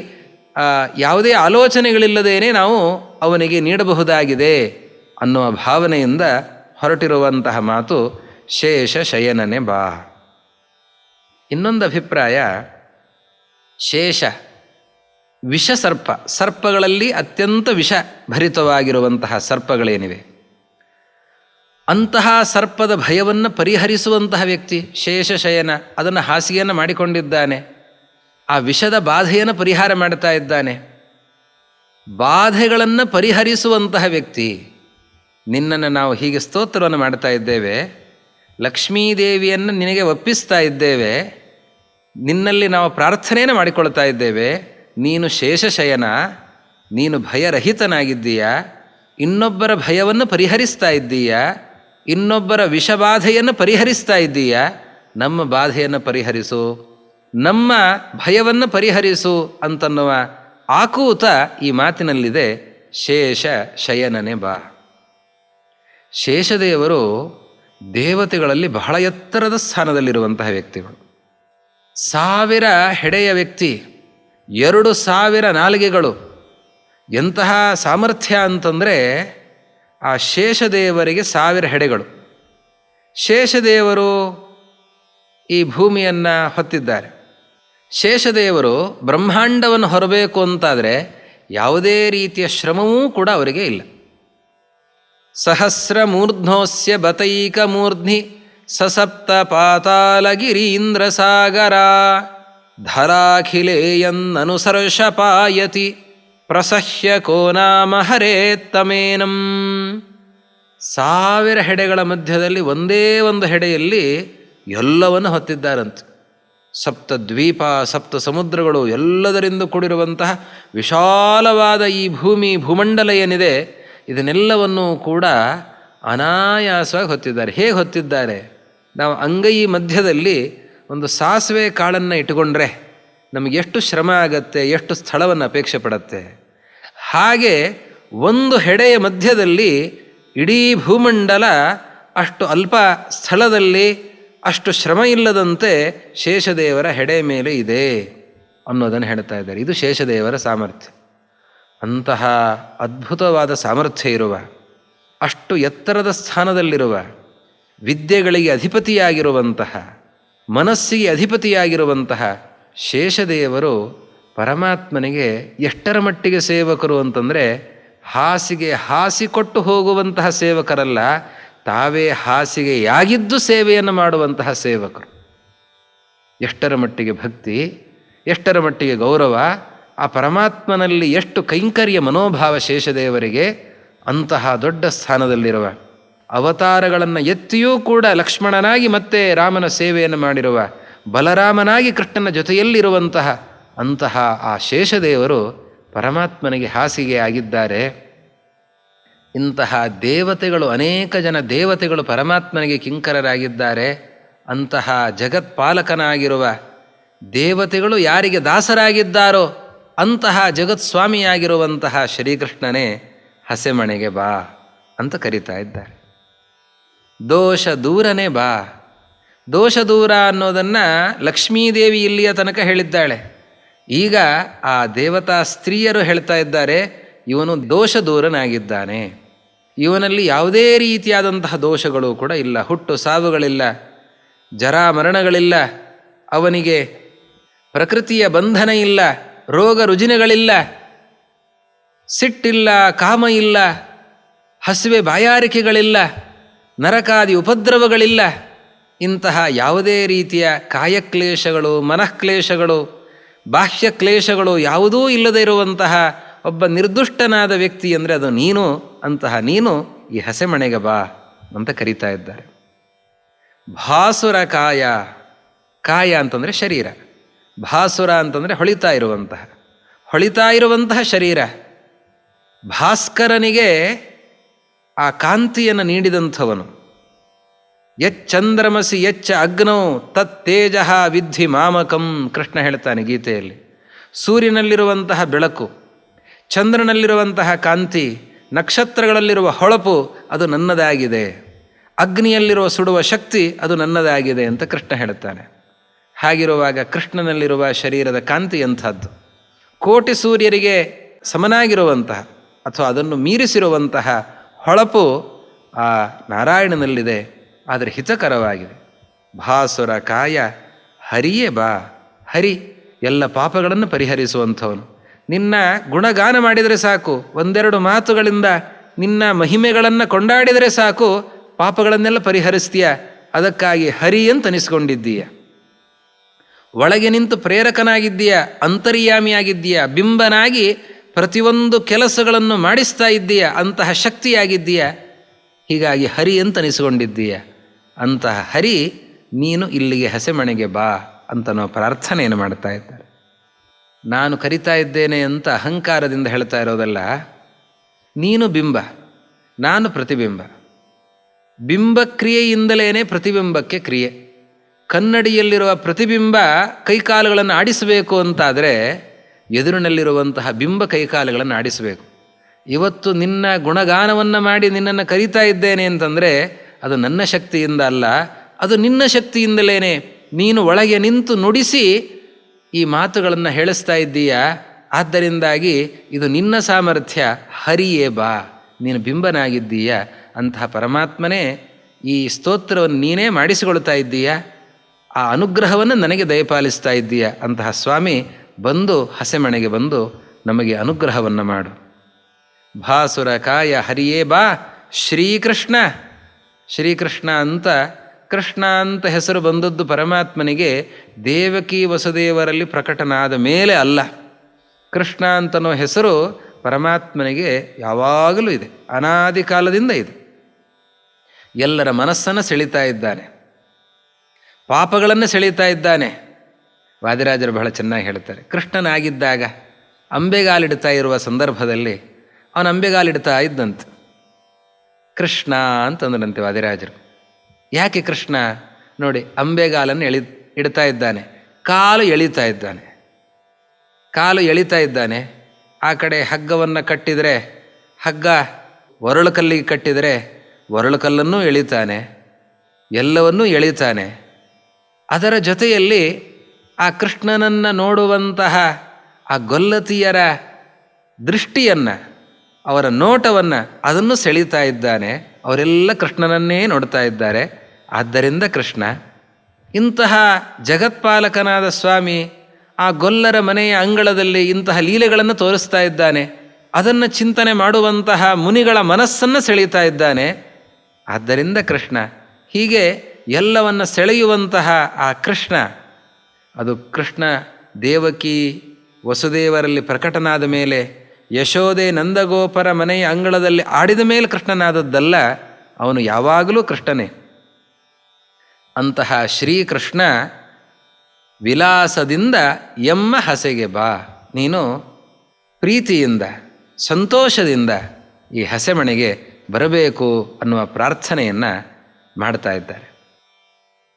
ಯಾವುದೇ ಆಲೋಚನೆಗಳಿಲ್ಲದೇನೆ ನಾವು ಅವನಿಗೆ ನೀಡಬಹುದಾಗಿದೆ ಅನ್ನುವ ಭಾವನೆಯಿಂದ ಹೊರಟಿರುವಂತಹ ಮಾತು ಶೇಷ ಶಯನನೆ ಬಾ. ಇನ್ನೊಂದು ಅಭಿಪ್ರಾಯ, ಶೇಷ ವಿಷ ಸರ್ಪ ಸರ್ಪಗಳಲ್ಲಿ ಅತ್ಯಂತ ವಿಷ ಭರಿತವಾಗಿರುವಂತಹ ಸರ್ಪಗಳೇನಿವೆ? ಅಂತಹ ಸರ್ಪದ ಭಯವನ್ನು ಪರಿಹರಿಸುವಂತಹ ವ್ಯಕ್ತಿ ಶೇಷ ಶಯನ ಅದನ್ನು ಹಾಸಿಗೆಯನ್ನು ಮಾಡಿಕೊಂಡಿದ್ದಾನೆ. ಆ ವಿಷದ ಬಾಧೆಯನ್ನು ಪರಿಹಾರ ಮಾಡ್ತಾ ಇದ್ದಾನೆ. ಬಾಧೆಗಳನ್ನು ಪರಿಹರಿಸುವಂತಹ ವ್ಯಕ್ತಿ, ನಿನ್ನನ್ನು ನಾವು ಹೀಗೆ ಸ್ತೋತ್ರವನ್ನು ಮಾಡ್ತಾ ಇದ್ದೇವೆ, ಲಕ್ಷ್ಮೀದೇವಿಯನ್ನು ನಿನಗೆ ಒಪ್ಪಿಸ್ತಾ ಇದ್ದೇವೆ, ನಿನ್ನಲ್ಲಿ ನಾವು ಪ್ರಾರ್ಥನೆಯನ್ನು ಮಾಡಿಕೊಳ್ತಾ ಇದ್ದೇವೆ, ನೀನು ಶೇಷಶಯನ, ನೀನು ಭಯರಹಿತನಾಗಿದ್ದೀಯಾ, ಇನ್ನೊಬ್ಬರ ಭಯವನ್ನು ಪರಿಹರಿಸ್ತಾ ಇದ್ದೀಯಾ ಇನ್ನೊಬ್ಬರ ವಿಷಬಾಧೆಯನ್ನು ಪರಿಹರಿಸ್ತಾ ಇದ್ದೀಯಾ? ನಮ್ಮ ಬಾಧೆಯನ್ನು ಪರಿಹರಿಸು, ನಮ್ಮ ಭಯವನ್ನು ಪರಿಹರಿಸು ಅಂತನ್ನುವ ಆಕೂತ ಈ ಮಾತಿನಲ್ಲಿದೆ, ಶೇಷ ಶಯನನೆ ಬಾ. ಶೇಷದೇವರು ದೇವತೆಗಳಲ್ಲಿ ಬಹಳ ಎತ್ತರದ ಸ್ಥಾನದಲ್ಲಿರುವಂತಹ ವ್ಯಕ್ತಿಗಳು. ಸಾವಿರ ಹೆಡೆಯ ವ್ಯಕ್ತಿ, ಎರಡು ಸಾವಿರ ನಾಲಿಗೆಗಳು, ಎಂತಹ ಸಾಮರ್ಥ್ಯ ಅಂತಂದರೆ ಆ ಶೇಷದೇವರಿಗೆ ಸಾವಿರ ಹೆಡೆಗಳು. ಶೇಷದೇವರು ಈ ಭೂಮಿಯನ್ನು ಹೊತ್ತಿದ್ದಾರೆ. ಶೇಷದೇವರು ಬ್ರಹ್ಮಾಂಡವನ್ನು ಹೊರಬೇಕು ಅಂತಾದರೆ ಯಾವುದೇ ರೀತಿಯ ಶ್ರಮವೂ ಕೂಡ ಅವರಿಗೆ ಇಲ್ಲ. ಸಹಸ್ರ ಮೂರ್ಧ್ನೋಸ್ಯ ಬತೈಕ ಮೂರ್ಧ್ನಿ ಸಸಪ್ತ ಪಾತಾಲಗಿರೀಂದ್ರ ಸಾಗರ ಧರಾಖಿಲೇಯನ್ನನುಸರ್ಷಪಾಯತಿ. ಪ್ರಸಹ್ಯ ಕೋ ನಾಮ ಹರೇತ್ತಮೇನಂ ಸಾವಿರ ಹೆಡೆಗಳ ಮಧ್ಯದಲ್ಲಿ ಒಂದೇ ಒಂದು ಹೆಡೆಯಲ್ಲಿ ಎಲ್ಲವನ್ನು ಹೊತ್ತಿದ್ದಾರಂತೆ. ಸಪ್ತ ದ್ವೀಪ, ಸಪ್ತ ಸಮುದ್ರಗಳು ಎಲ್ಲದರಿಂದ ಕೂಡಿರುವಂತಹ ವಿಶಾಲವಾದ ಈ ಭೂಮಿ ಭೂಮಂಡಲ ಏನಿದೆ, ಇದನ್ನೆಲ್ಲವನ್ನು ಕೂಡ ಅನಾಯಾಸವಾಗಿ ಹೊತ್ತಿದ್ದಾರೆ. ಹೇಗೆ ಹೊತ್ತಿದ್ದಾರೆ? ನಾವು ಅಂಗೈ ಮಧ್ಯದಲ್ಲಿ ಒಂದು ಸಾಸಿವೆ ಕಾಳನ್ನು ಇಟ್ಟುಕೊಂಡ್ರೆ ನಮಗೆ ಎಷ್ಟು ಶ್ರಮ ಆಗತ್ತೆ, ಎಷ್ಟು ಸ್ಥಳವನ್ನು ಅಪೇಕ್ಷೆ ಪಡತ್ತೆ. ಹಾಗೆ ಒಂದು ಹೆಡೆಯ ಮಧ್ಯದಲ್ಲಿ ಇಡೀ ಭೂಮಂಡಲ ಅಷ್ಟು ಅಲ್ಪ ಸ್ಥಳದಲ್ಲಿ ಅಷ್ಟು ಶ್ರಮ ಇಲ್ಲದಂತೆ ಶೇಷದೇವರ ಹೆಡೆ ಮೇಲೆ ಇದೆ ಅನ್ನೋದನ್ನು ಹೇಳ್ತಾ ಇದ್ದಾರೆ. ಇದು ಶೇಷದೇವರ ಸಾಮರ್ಥ್ಯ. ಅಂತಹ ಅದ್ಭುತವಾದ ಸಾಮರ್ಥ್ಯ ಇರುವ, ಅಷ್ಟು ಎತ್ತರದ ಸ್ಥಾನದಲ್ಲಿರುವ, ವಿದ್ಯೆಗಳಿಗೆ ಅಧಿಪತಿಯಾಗಿರುವಂತಹ, ಮನಸ್ಸಿಗೆ ಅಧಿಪತಿಯಾಗಿರುವಂತಹ ಶೇಷದೇವರು ಪರಮಾತ್ಮನಿಗೆ ಎಷ್ಟರ ಮಟ್ಟಿಗೆ ಸೇವಕರು ಅಂತಂದರೆ ಹಾಸಿಗೆ ಹಾಸಿಕೊಟ್ಟು ಹೋಗುವಂತಹ ಸೇವಕರಲ್ಲ, ತಾವೇ ಹಾಸಿಗೆಯಾಗಿದ್ದು ಸೇವೆಯನ್ನು ಮಾಡುವಂತಹ ಸೇವಕರು. ಎಷ್ಟರ ಮಟ್ಟಿಗೆ ಭಕ್ತಿ, ಎಷ್ಟರ ಮಟ್ಟಿಗೆ ಗೌರವ, ಆ ಪರಮಾತ್ಮನಲ್ಲಿ ಎಷ್ಟು ಕೈಂಕರ್ಯ ಮನೋಭಾವ ಶೇಷದೇವರಿಗೆ, ಅಂತಹ ದೊಡ್ಡ ಸ್ಥಾನದಲ್ಲಿರುವ ಅವತಾರಗಳನ್ನು ಎತ್ತಿಯೂ ಕೂಡ ಲಕ್ಷ್ಮಣನಾಗಿ ಮತ್ತೆ ರಾಮನ ಸೇವೆಯನ್ನು ಮಾಡಿರುವ ಬಲರಾಮನಾಗಿ ಕೃಷ್ಣನ ಜೊತೆಯಲ್ಲಿರುವಂತಹ ಅಂತಹ ಆ ಶೇಷದೇವರು ಪರಮಾತ್ಮನಿಗೆ ಹಾಸಿಗೆ ಆಗಿದ್ದಾರೆ. ಇಂತಹ ದೇವತೆಗಳು, ಅನೇಕ ಜನ ದೇವತೆಗಳು ಪರಮಾತ್ಮನಿಗೆ ಕಿಂಕರರಾಗಿದ್ದಾರೆ. ಅಂತಹ ಜಗತ್ಪಾಲಕನಾಗಿರುವ ದೇವತೆಗಳು ಯಾರಿಗೆ ದಾಸರಾಗಿದ್ದಾರೋ ಅಂತಹ ಜಗತ್ಸ್ವಾಮಿಯಾಗಿರುವಂತಹ ಶ್ರೀಕೃಷ್ಣನೇ ಹಸೆಮಣೆಗೆ ಬಾ ಅಂತ ಕರೀತಾ ಇದ್ದಾರೆ. ದೋಷ ದೂರನೇ ಬಾ. ದೋಷ ದೂರ ಅನ್ನೋದನ್ನು ಲಕ್ಷ್ಮೀದೇವಿ ಇಲ್ಲಿಯ ತನಕ ಹೇಳಿದ್ದಾಳೆ. ಈಗ ಆ ದೇವತಾ ಸ್ತ್ರೀಯರು ಹೇಳ್ತಾ ಇದ್ದಾರೆ, ಇವನು ದೋಷ ದೂರನಾಗಿದ್ದಾನೆ. ಇವನಲ್ಲಿ ಯಾವುದೇ ರೀತಿಯಾದಂತಹ ದೋಷಗಳು ಕೂಡ ಇಲ್ಲ. ಹುಟ್ಟು ಸಾವುಗಳಿಲ್ಲ, ಜರಾ ಮರಣಗಳಿಲ್ಲ, ಅವನಿಗೆ ಪ್ರಕೃತಿಯ ಬಂಧನ ಇಲ್ಲ, ರೋಗ ರುಜಿನಗಳಿಲ್ಲ, ಸಿಟ್ಟಿಲ್ಲ, ಕಾಮ ಇಲ್ಲ, ಹಸಿವೆ ಬಾಯಾರಿಕೆಗಳಿಲ್ಲ, ನರಕಾದಿ ಉಪದ್ರವಗಳಿಲ್ಲ. ಇಂತಹ ಯಾವುದೇ ರೀತಿಯ ಕಾಯಕ್ಲೇಶಗಳು, ಮನಃಕ್ಲೇಶಗಳು ಬಾಹ್ಯ ಕ್ಲೇಶಗಳು ಯಾವುದೂ ಇಲ್ಲದೆ ಇರುವಂತಹ ಒಬ್ಬ ನಿರ್ದುಷ್ಟನಾದ ವ್ಯಕ್ತಿ ಅಂದರೆ ಅದು ನೀನು ಅಂತಹ ನೀನು ಈ ಹಸೆಮಣೆಗೆ ಬಾ ಅಂತ ಕರೀತಾ ಇದ್ದಾರೆ. ಭಾಸುರ ಕಾಯ ಕಾಯ ಅಂತಂದರೆ ಶರೀರ. ಭಾಸುರ ಅಂತಂದರೆ ಹೊಳಿತಾ ಇರುವಂತಹ ಹೊಳಿತಾ ಇರುವಂತಹ ಶರೀರ. ಭಾಸ್ಕರನಿಗೆ ಆ ಕಾಂತಿಯನ್ನು ನೀಡಿದಂಥವನು. ಎಚ್ಚಂದ್ರಮಸಿ ಯಚ್ಚ ಅಗ್ನೌ ತತ್ತೇಜ ವಿದ್ಧಿ ಮಾಮಕಂ ಕೃಷ್ಣ ಹೇಳ್ತಾನೆ ಗೀತೆಯಲ್ಲಿ. ಸೂರ್ಯನಲ್ಲಿರುವಂತಹ ಬೆಳಕು, ಚಂದ್ರನಲ್ಲಿರುವಂತಹ ಕಾಂತಿ, ನಕ್ಷತ್ರಗಳಲ್ಲಿರುವ ಹೊಳಪು, ಅದು ನನ್ನದಾಗಿದೆ. ಅಗ್ನಿಯಲ್ಲಿರುವ ಸುಡುವ ಶಕ್ತಿ, ಅದು ನನ್ನದಾಗಿದೆ ಅಂತ ಕೃಷ್ಣ ಹೇಳುತ್ತಾನೆ ಹಾಗಿರುವಾಗ ಕೃಷ್ಣನಲ್ಲಿರುವ ಶರೀರದ ಕಾಂತಿ ಎಂಥದ್ದು? ಕೋಟಿ ಸೂರ್ಯರಿಗೆ ಸಮನಾಗಿರುವಂತಹ ಅಥವಾ ಅದನ್ನು ಮೀರಿಸಿರುವಂತಹ ಹೊಳಪು ಆ ನಾರಾಯಣನಲ್ಲಿದೆ. ಆದರೆ ಹಿತಕರವಾಗಿದೆ. ಭಾಸುರ ಕಾಯ, ಹರಿಯೇ ಬಾ. ಹರಿ, ಎಲ್ಲ ಪಾಪಗಳನ್ನು ಪರಿಹರಿಸುವಂಥವನು. ನಿನ್ನ ಗುಣಗಾನ ಮಾಡಿದರೆ ಸಾಕು. ಒಂದೆರಡು ಮಾತುಗಳಿಂದ ನಿನ್ನ ಮಹಿಮೆಗಳನ್ನು ಕೊಂಡಾಡಿದರೆ ಸಾಕು. ಪಾಪಗಳನ್ನೆಲ್ಲ ಪರಿಹರಿಸ್ತೀಯ? ಅದಕ್ಕಾಗಿ ಹರಿ ಅಂತ ಅನಿಸ್ಕೊಂಡಿದ್ದೀಯ? ಒಳಗೆ ನಿಂತು ಪ್ರೇರಕನಾಗಿದ್ದೀಯ? ಅಂತರ್ಯಾಮಿಯಾಗಿದ್ದೀಯ? ಬಿಂಬನಾಗಿ ಪ್ರತಿಯೊಂದು ಕೆಲಸಗಳನ್ನು ಮಾಡಿಸ್ತಾ ಇದ್ದೀಯ? ಅಂತಹ ಶಕ್ತಿಯಾಗಿದ್ದೀಯ? ಹೀಗಾಗಿ ಹರಿ ಅಂತ ಅನಿಸ್ಕೊಂಡಿದ್ದೀಯ? ಅಂತಹ ಹರಿ, ನೀನು ಇಲ್ಲಿಗೆ ಹಸೆಮಣೆಗೆ ಬಾ ಅಂತ ನಾವು ಪ್ರಾರ್ಥನೆಯನ್ನು ಮಾಡ್ತಾ ಇದ್ದಾರೆ. ನಾನು ಕರಿತಾ ಇದ್ದೇನೆ ಅಂತ ಅಹಂಕಾರದಿಂದ ಹೇಳ್ತಾ ಇರೋದಲ್ಲ, ನೀನು ಬಿಂಬ, ನಾನು ಪ್ರತಿಬಿಂಬ. ಬಿಂಬಕ್ರಿಯೆಯಿಂದಲೇ ಪ್ರತಿಬಿಂಬಕ್ಕೆ ಕ್ರಿಯೆ. ಕನ್ನಡಿಯಲ್ಲಿರುವ ಪ್ರತಿಬಿಂಬ ಕೈಕಾಲುಗಳನ್ನು ಆಡಿಸಬೇಕು ಅಂತಾದರೆ, ಎದುರಿನಲ್ಲಿರುವಂತಹ ಬಿಂಬ ಕೈಕಾಲುಗಳನ್ನು ಆಡಿಸಬೇಕು. ಇವತ್ತು ನಿನ್ನ ಗುಣಗಾನವನ್ನು ಮಾಡಿ ನಿನ್ನನ್ನು ಕರಿತಾ ಇದ್ದೇನೆ ಅಂತಂದರೆ ಅದು ನನ್ನ ಶಕ್ತಿಯಿಂದ ಅಲ್ಲ, ಅದು ನಿನ್ನ ಶಕ್ತಿಯಿಂದಲೇ ನೀನು ಒಳಗೆ ನಿಂತು ನುಡಿಸಿ ಈ ಮಾತುಗಳನ್ನು ಹೇಳಿಸ್ತಾ ಇದ್ದೀಯಾ? ಆದ್ದರಿಂದಾಗಿ ಇದು ನಿನ್ನ ಸಾಮರ್ಥ್ಯ, ಹರಿಯೇ ಬಾ. ನೀನು ಬಿಂಬನಾಗಿದ್ದೀಯ? ಅಂತಹ ಪರಮಾತ್ಮನೇ ಈ ಸ್ತೋತ್ರವನ್ನು ನೀನೇ ಮಾಡಿಸಿಕೊಳ್ತಾ ಇದ್ದೀಯ? ಆ ಅನುಗ್ರಹವನ್ನು ನನಗೆ ದಯಪಾಲಿಸ್ತಾ ಇದ್ದೀಯ? ಅಂತಹ ಸ್ವಾಮಿ ಬಂದು, ಹಸೆಮಣೆಗೆ ಬಂದು ನಮಗೆ ಅನುಗ್ರಹವನ್ನು ಮಾಡು. ಭಾಸುರ ಕಾಯ ಹರಿಯೇ ಬಾ. ಶ್ರೀಕೃಷ್ಣ. ಶ್ರೀಕೃಷ್ಣ ಅಂತ, ಕೃಷ್ಣ ಅಂತ ಹೆಸರು ಬಂದದ್ದು ಪರಮಾತ್ಮನಿಗೆ ದೇವಕಿ ವಸುದೇವರಲ್ಲಿ ಪ್ರಕಟನಾದ ಮೇಲೆ ಅಲ್ಲ. ಕೃಷ್ಣ ಅಂತನೋ ಹೆಸರು ಪರಮಾತ್ಮನಿಗೆ ಯಾವಾಗಲೂ ಇದೆ, ಅನಾದಿ ಕಾಲದಿಂದ ಇದೆ. ಎಲ್ಲರ ಮನಸ್ಸನ್ನು ಸೆಳೀತಾ ಇದ್ದಾನೆ, ಪಾಪಗಳನ್ನು ಸೆಳೀತಾ ಇದ್ದಾನೆ. ವಾದಿರಾಜರು ಬಹಳ ಚೆನ್ನಾಗಿ ಹೇಳ್ತಾರೆ, ಕೃಷ್ಣನಾಗಿದ್ದಾಗ ಅಂಬೆಗಾಲಿಡ್ತಾ ಇರುವ ಸಂದರ್ಭದಲ್ಲಿ ಅವನು ಅಂಬೆಗಾಲಿಡ್ತಾ ಇದ್ದಂತೆ. ಕೃಷ್ಣ ಅಂತಂದ್ರಂತೆ ವಾದಿರಾಜರು. ಯಾಕೆ ಕೃಷ್ಣ? ನೋಡಿ, ಅಂಬೆಗಾಲನ್ನು ಎಳಿ, ಇಡ್ತಾ ಇದ್ದಾನೆ. ಕಾಲು ಎಳಿತಾ ಇದ್ದಾನೆ. ಕಾಲು ಎಳಿತಾ ಇದ್ದಾನೆ. ಆ ಕಡೆ ಹಗ್ಗವನ್ನು ಕಟ್ಟಿದರೆ, ಹಗ್ಗ ಒರಳು ಕಲ್ಲಿಗೆ ಕಟ್ಟಿದರೆ ಒರಳು ಕಲ್ಲನ್ನು ಎಳಿತಾನೆ, ಎಲ್ಲವನ್ನೂ ಎಳಿತಾನೆ. ಅದರ ಜೊತೆಯಲ್ಲಿ ಆ ಕೃಷ್ಣನನ್ನು ನೋಡುವಂತಹ ಆ ಗೊಲ್ಲತಿಯರ ದೃಷ್ಟಿಯನ್ನು ಅವರ ನೋಟವನ್ನು ಅದನ್ನು ಸೆಳೀತಾ ಇದ್ದಾನೆ. ಅವರೆಲ್ಲ ಕೃಷ್ಣನನ್ನೇ ನೋಡ್ತಾ ಇದ್ದಾರೆ. ಆದ್ದರಿಂದ ಕೃಷ್ಣ, ಇಂತಹ ಜಗತ್ಪಾಲಕನಾದ ಸ್ವಾಮಿ ಆ ಗೊಲ್ಲರ ಮನೆಯ ಅಂಗಳದಲ್ಲಿ ಇಂತಹ ಲೀಲೆಗಳನ್ನು ತೋರಿಸ್ತಾ ಇದ್ದಾನೆ. ಅದನ್ನು ಚಿಂತನೆ ಮಾಡುವಂತಹ ಮುನಿಗಳ ಮನಸ್ಸನ್ನು ಸೆಳೀತಾ ಇದ್ದಾನೆ. ಆದ್ದರಿಂದ ಕೃಷ್ಣ, ಹೀಗೆ ಎಲ್ಲವನ್ನು ಸೆಳೆಯುವಂತಹ ಆ ಕೃಷ್ಣ, ಅದು ಕೃಷ್ಣ ದೇವಕಿ ವಸುದೇವರಲ್ಲಿ ಪ್ರಕಟನಾದ ಮೇಲೆ ಯಶೋದೆ ನಂದಗೋಪರ ಮನೆಯ ಅಂಗಳದಲ್ಲಿ ಆಡಿದ ಮೇಲೆ ಕೃಷ್ಣನಾದದ್ದಲ್ಲ, ಅವನು ಯಾವಾಗಲೂ ಕೃಷ್ಣನೇ. ಅಂತಹ ಶ್ರೀಕೃಷ್ಣ ವಿಲಾಸದಿಂದ ಎಮ್ಮ ಹಸೆಗೆ ಬಾ, ನೀನು ಪ್ರೀತಿಯಿಂದ, ಸಂತೋಷದಿಂದ ಈ ಹಸೆಮಣೆಗೆ ಬರಬೇಕು ಅನ್ನುವ ಪ್ರಾರ್ಥನೆಯನ್ನು ಮಾಡ್ತಾ ಇದ್ದಾರೆ.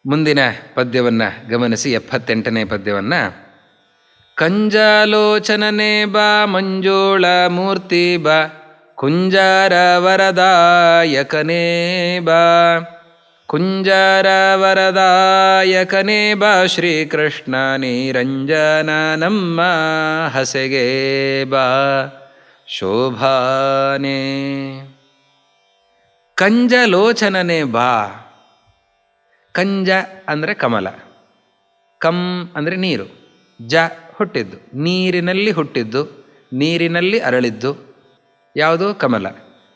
ಮುಂದಿನ ಪದ್ಯವನ್ನು ಗಮನಿಸಿ, ಎಪ್ಪತ್ತೆಂಟನೇ ಪದ್ಯವನ್ನು ಕಂಜಾಲೋಚನನೆ ಬಾ, ಮಂಜೋಳ ಮೂರ್ತಿ ಬಾ, ಕುಂಜಾರ ವರದಾಯಕನೇ ಬಾ. ಕುಂಜಾರ ವರದಾಯಕನೇ ಬಾ, ಶ್ರೀಕೃಷ್ಣ ನೀರಂಜನ ನಮ್ಮ ಹಸೆಗೆ ಬಾ. ಶೋಭಾನೆ. ಕಂಜಲೋಚನನೆ ಬಾ. ಕಂಜ ಅಂದರೆ ಕಮಲ ಕಂ ಅಂದರೆ ನೀರು, ಜ ಹುಟ್ಟಿದ್ದು. ನೀರಿನಲ್ಲಿ ಹುಟ್ಟಿದ್ದು, ನೀರಿನಲ್ಲಿ ಅರಳಿದ್ದು. ಯಾವುದು? ಕಮಲ.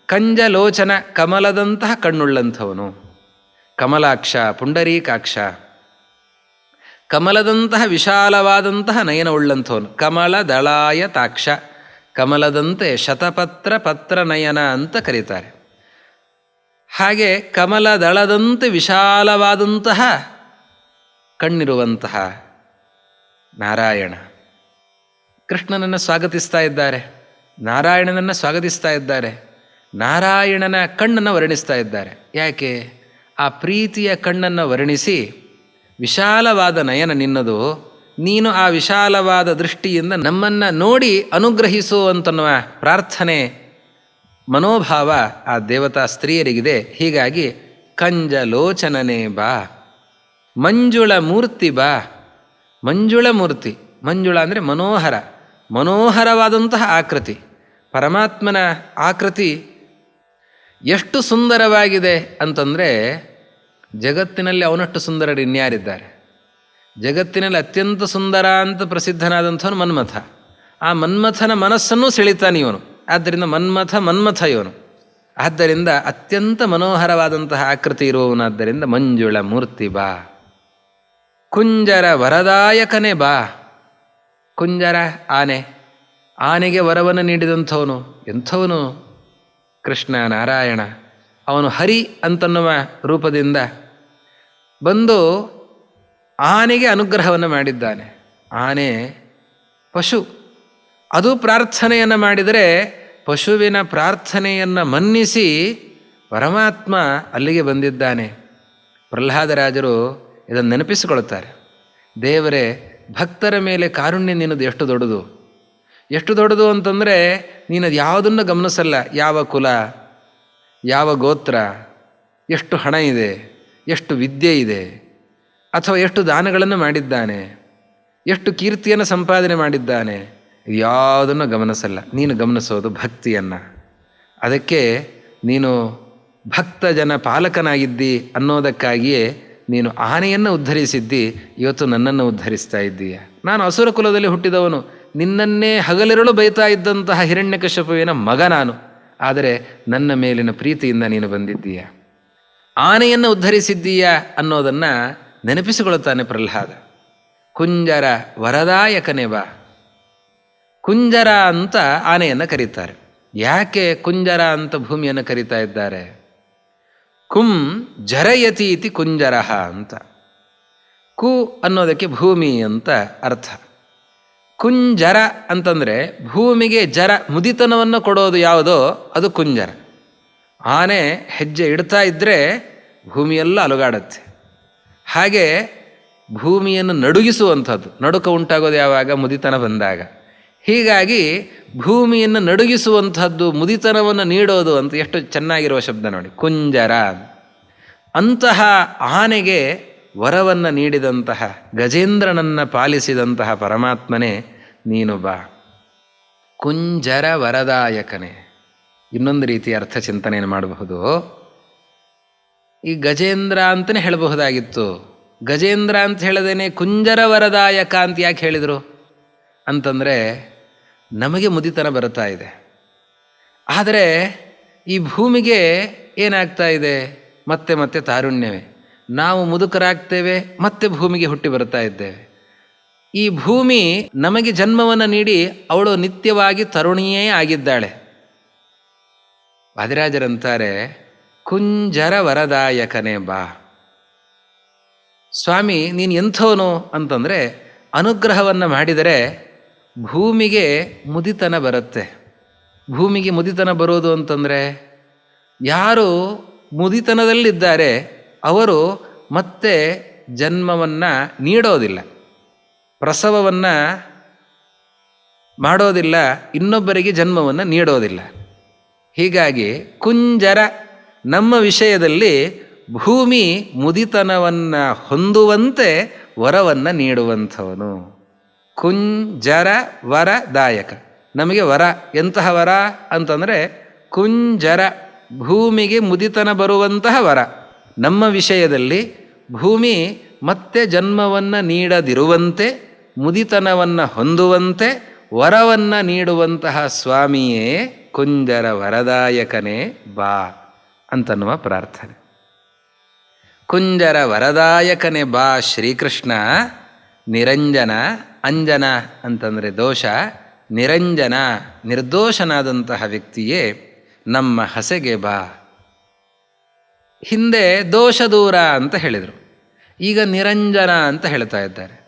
ಕಂಜಲೋಚನ ಕಮಲದಂತಹ ಕಣ್ಣುಳ್ಳಂಥವನು. ಕಮಲಾಕ್ಷ, ಪುಂಡರೀಕಾಕ್ಷ. ಕಮಲದಂತಹ ವಿಶಾಲವಾದಂತಹ ನಯನ ಉಳ್ಳಂಥವನು. ಕಮಲ ದಳಾಯ ತಾಕ್ಷ. ಕಮಲದಂತೆ ಶತಪತ್ರ ಪತ್ರ ನಯನ ಅಂತ ಕರೀತಾರೆ. ಹಾಗೆ ಕಮಲ ದಳದಂತೆ ವಿಶಾಲವಾದಂತಹ ಕಣ್ಣಿರುವಂತಹ ನಾರಾಯಣ. ಕೃಷ್ಣನನ್ನು ಸ್ವಾಗತಿಸ್ತಾ ಇದ್ದಾರೆ, ನಾರಾಯಣನನ್ನು ಸ್ವಾಗತಿಸ್ತಾ ಇದ್ದಾರೆ, ನಾರಾಯಣನ ಕಣ್ಣನ್ನು ವರ್ಣಿಸ್ತಾ ಇದ್ದಾರೆ. ಯಾಕೆ? ಆ ಪ್ರೀತಿಯ ಕಣ್ಣನ್ನು ವರ್ಣಿಸಿ ವಿಶಾಲವಾದ ನಯನ ನಿನ್ನದು, ನೀನು ಆ ವಿಶಾಲವಾದ ದೃಷ್ಟಿಯಿಂದ ನಮ್ಮನ್ನು ನೋಡಿ ಅನುಗ್ರಹಿಸು ಅಂತನ್ನುವ ಪ್ರಾರ್ಥನೆ, ಮನೋಭಾವ ಆ ದೇವತಾ ಸ್ತ್ರೀಯರಿಗಿದೆ. ಹೀಗಾಗಿ ಕಂಜಲೋಚನನೇ ಬಾ ಮಂಜುಳ ಮೂರ್ತಿ ಬಾ ಮಂಜುಳ ಮೂರ್ತಿ ಮಂಜುಳ ಅಂದರೆ ಮನೋಹರ. ಮನೋಹರವಾದಂತಹ ಆಕೃತಿ. ಪರಮಾತ್ಮನ ಆಕೃತಿ ಎಷ್ಟು ಸುಂದರವಾಗಿದೆ ಅಂತಂದರೆ ಜಗತ್ತಿನಲ್ಲಿ ಅವನಷ್ಟು ಸುಂದರರು ಇನ್ಯಾರಿದ್ದಾರೆ. ಜಗತ್ತಿನಲ್ಲಿ ಅತ್ಯಂತ ಸುಂದರ ಅಂತ ಪ್ರಸಿದ್ಧನಾದಂಥವನು ಮನ್ಮಥ. ಆ ಮನ್ಮಥನ ಮನಸ್ಸನ್ನು ಸೆಳಿತಾನೆ ಇವನು. ಆದ್ದರಿಂದ ಮನ್ಮಥ ಮನ್ಮಥ ಇವನು. ಆದ್ದರಿಂದ ಅತ್ಯಂತ ಮನೋಹರವಾದಂತಹ ಆಕೃತಿ ಇರುವವನಾದ್ದರಿಂದ ಮಂಜುಳ ಮೂರ್ತಿ ಬಾ. ಕುಂಜರ ವರದಾಯಕನೇ ಬಾ. ಕುಂಜರ ಆನೆ. ಆನೆಗೆ ವರವನ್ನು ನೀಡಿದಂಥವನು ಎಂಥವನು? ಕೃಷ್ಣ ನಾರಾಯಣ. ಅವನು ಹರಿ ಅಂತನ್ನುವ ರೂಪದಿಂದ ಬಂದು ಆನೆಗೆ ಅನುಗ್ರಹವನ್ನು ಮಾಡಿದ್ದಾನೆ. ಆನೆ ಪಶು. ಅದು ಪ್ರಾರ್ಥನೆಯನ್ನು ಮಾಡಿದರೆ ಪಶುವಿನ ಪ್ರಾರ್ಥನೆಯನ್ನು ಮನ್ನಿಸಿ ಪರಮಾತ್ಮ ಅಲ್ಲಿಗೆ ಬಂದಿದ್ದಾನೆ. ಪ್ರಹ್ಲಾದರಾಜರು ಇದನ್ನು ನೆನಪಿಸಿಕೊಳ್ತಾರೆ ದೇವರೇ ಭಕ್ತರ ಮೇಲೆ ಕಾರುಣ್ಯ ನಿನ್ನದು ಎಷ್ಟು ದೊಡ್ಡದು? ಎಷ್ಟು ದೊಡ್ಡದು ಅಂತಂದರೆ ನೀನು ಅದು ಯಾವುದನ್ನು ಗಮನಿಸಲ್ಲ. ಯಾವ ಕುಲ, ಯಾವ ಗೋತ್ರ, ಎಷ್ಟು ಹಣ ಇದೆ, ಎಷ್ಟು ವಿದ್ಯೆ ಇದೆ, ಅಥವಾ ಎಷ್ಟು ದಾನಗಳನ್ನು ಮಾಡಿದ್ದಾನೆ, ಎಷ್ಟು ಕೀರ್ತಿಯನ್ನು ಸಂಪಾದನೆ ಮಾಡಿದ್ದಾನೆ, ಯಾವುದನ್ನು ಗಮನಿಸಲ್ಲ. ನೀನು ಗಮನಿಸೋದು ಭಕ್ತಿಯನ್ನು. ಅದಕ್ಕೆ ನೀನು ಭಕ್ತ ಜನ ಪಾಲಕನಾಗಿದ್ದಿ ಅನ್ನೋದಕ್ಕಾಗಿಯೇ ನೀನು ಆನೆಯನ್ನು ಉದ್ಧರಿಸಿದ್ದಿ, ಇವತ್ತು ನನ್ನನ್ನು ಉದ್ಧರಿಸ್ತಾ ಇದ್ದೀಯ? ನಾನು ಅಸುರ ಕುಲದಲ್ಲಿ ಹುಟ್ಟಿದವನು, ನಿನ್ನನ್ನೇ ಹಗಲಿರಳು ಬೈತಾ ಇದ್ದಂತಹ ಹಿರಣ್ಯಕಶ್ಯಪುವಿನ ಮಗ ನಾನು. ಆದರೆ ನನ್ನ ಮೇಲಿನ ಪ್ರೀತಿಯಿಂದ ನೀನು ಬಂದಿದ್ದೀಯ? ಆನೆಯನ್ನು ಉದ್ಧರಿಸಿದ್ದೀಯ ಅನ್ನೋದನ್ನು ನೆನಪಿಸಿಕೊಳ್ಳುತ್ತಾನೆ ಪ್ರಹ್ಲಾದ. ಕುಂಜರ ವರದಾಯಕನೇ ಬಾ. ಕುಂಜರ ಅಂತ ಆನೆಯನ್ನು ಕರೀತಾರೆ. ಯಾಕೆ ಕುಂಜರ ಅಂತ ಭೂಮಿಯನ್ನು ಕರೀತಾ ಇದ್ದಾರೆ? ಕುಂ ಜರಯತಿ ಇತಿ ಕುಂಜರಹ ಅಂತ. ಕು ಅನ್ನೋದಕ್ಕೆ ಭೂಮಿ ಅಂತ ಅರ್ಥ. ಕುಂಜರ ಅಂತಂದರೆ ಭೂಮಿಗೆ ಜರ ಮುದಿತನವನ್ನು ಕೊಡೋದು ಯಾವುದೋ ಅದು ಕುಂಜರ. ಆನೆ ಹೆಜ್ಜೆ ಇಡ್ತಾ ಇದ್ದರೆ ಭೂಮಿಯೆಲ್ಲ ಅಲುಗಾಡತ್ತೆ. ಹಾಗೆ ಭೂಮಿಯನ್ನು ನಡುಗಿಸುವಂಥದ್ದು. ನಡುಕ ಉಂಟಾಗೋದು ಯಾವಾಗ? ಮುದಿತನ ಬಂದಾಗ. ಹೀಗಾಗಿ ಭೂಮಿಯನ್ನು ನಡುಗಿಸುವಂಥದ್ದು ಮುದಿತನವನ್ನು ನೀಡೋದು ಅಂತ ಎಷ್ಟು ಚೆನ್ನಾಗಿರುವ ಶಬ್ದ ನೋಡಿ. ಕುಂಜರ. ಅಂತಹ ಆನೆಗೆ ವರವನ್ನು ನೀಡಿದಂತಹ, ಗಜೇಂದ್ರನನ್ನು ಪಾಲಿಸಿದಂತಹ ಪರಮಾತ್ಮನೇ ನೀನು ಬಾ. ಕುಂಜರ ವರದಾಯಕನೇ. ಇನ್ನೊಂದು ರೀತಿಯ ಅರ್ಥ ಚಿಂತನೆಯನ್ನು ಮಾಡಬಹುದು. ಈ ಗಜೇಂದ್ರ ಅಂತಲೇ ಹೇಳಬಹುದಾಗಿತ್ತು. ಗಜೇಂದ್ರ ಅಂತ ಹೇಳದೇನೆ ಕುಂಜರ ವರದಾಯಕ ಅಂತ ಯಾಕೆ ಹೇಳಿದರು? ಅಂತಂದರೆ ನಮಗೆ ಮುದಿತನ ಬರುತ್ತಾ ಇದೆ. ಆದರೆ ಈ ಭೂಮಿಗೆ ಏನಾಗ್ತಾ ಇದೆ? ಮತ್ತೆ ಮತ್ತೆ ತಾರುಣ್ಯವೇ. ನಾವು ಮುದುಕರಾಗ್ತೇವೆ, ಮತ್ತೆ ಭೂಮಿಗೆ ಹುಟ್ಟಿ ಬರ್ತಾ ಇದ್ದೇವೆ. ಈ ಭೂಮಿ ನಮಗೆ ಜನ್ಮವನ್ನು ನೀಡಿ ಅವಳು ನಿತ್ಯವಾಗಿ ತರುಣಿಯೇ ಆಗಿದ್ದಾಳೆ. ವಾದಿರಾಜರಂತಾರೆ, ಕುಂಜರ ವರದಾಯಕನೇ ಬಾ. ಸ್ವಾಮಿ, ನೀನು ಎಂಥವನು ಅಂತಂದರೆ, ಅನುಗ್ರಹವನ್ನು ಮಾಡಿದರೆ ಭೂಮಿಗೆ ಮುದಿತನ ಬರುತ್ತೆ. ಭೂಮಿಗೆ ಮುದಿತನ ಬರೋದು ಅಂತಂದರೆ ಯಾರು ಮುದಿತನದಲ್ಲಿದ್ದಾರೆ ಅವರು ಮತ್ತೆ ಜನ್ಮವನ್ನು ನೀಡೋದಿಲ್ಲ. ಪ್ರಸವವನ್ನು ಮಾಡೋದಿಲ್ಲ, ಇನ್ನೊಬ್ಬರಿಗೆ ಜನ್ಮವನ್ನು ನೀಡೋದಿಲ್ಲ. ಹೀಗಾಗಿ ಕುಂಜರ ನಮ್ಮ ವಿಷಯದಲ್ಲಿ ಭೂಮಿ ಮುದಿತನವನ್ನು ಹೊಂದುವಂತೆ ವರವನ್ನು ನೀಡುವಂಥವನು. ಕುಂಜರ ವರದಾಯಕ ನಮಗೆ ವರ, ಎಂತಹ ವರ ಅಂತಂದರೆ ಕುಂಜರ, ಭೂಮಿಗೆ ಮುದಿತನ ಬರುವಂತಹ ವರ. ನಮ್ಮ ವಿಷಯದಲ್ಲಿ ಭೂಮಿ ಮತ್ತೆ ಜನ್ಮವನ್ನು ನೀಡದಿರುವಂತೆ, ಮುದಿತನವನ್ನು ಹೊಂದುವಂತೆ, ವರವನ್ನು ನೀಡುವಂತಹ ಸ್ವಾಮಿಯೇ ಕುಂಜರ ವರದಾಯಕನೇ ಬಾ ಅಂತನ್ನುವ ಪ್ರಾರ್ಥನೆ. ಕುಂಜರ ವರದಾಯಕನೇ ಬಾ ಶ್ರೀಕೃಷ್ಣ. ನಿರಂಜನ, ಅಂಜನ ಅಂತಂದರೆ ದೋಷ. ನಿರಂಜನ, ನಿರ್ದೋಷನಾದಂತಹ ವ್ಯಕ್ತಿಯೇ ನಮ್ಮ ಹಸೆಗೆ ಬಾ. ಹಿಂದೆ ದೋಷ ದೂರ ಅಂತ ಹೇಳಿದರು. ಈಗ ನಿರಂಜನ ಅಂತ ಹೇಳ್ತಾ ಇದ್ದಾರೆ.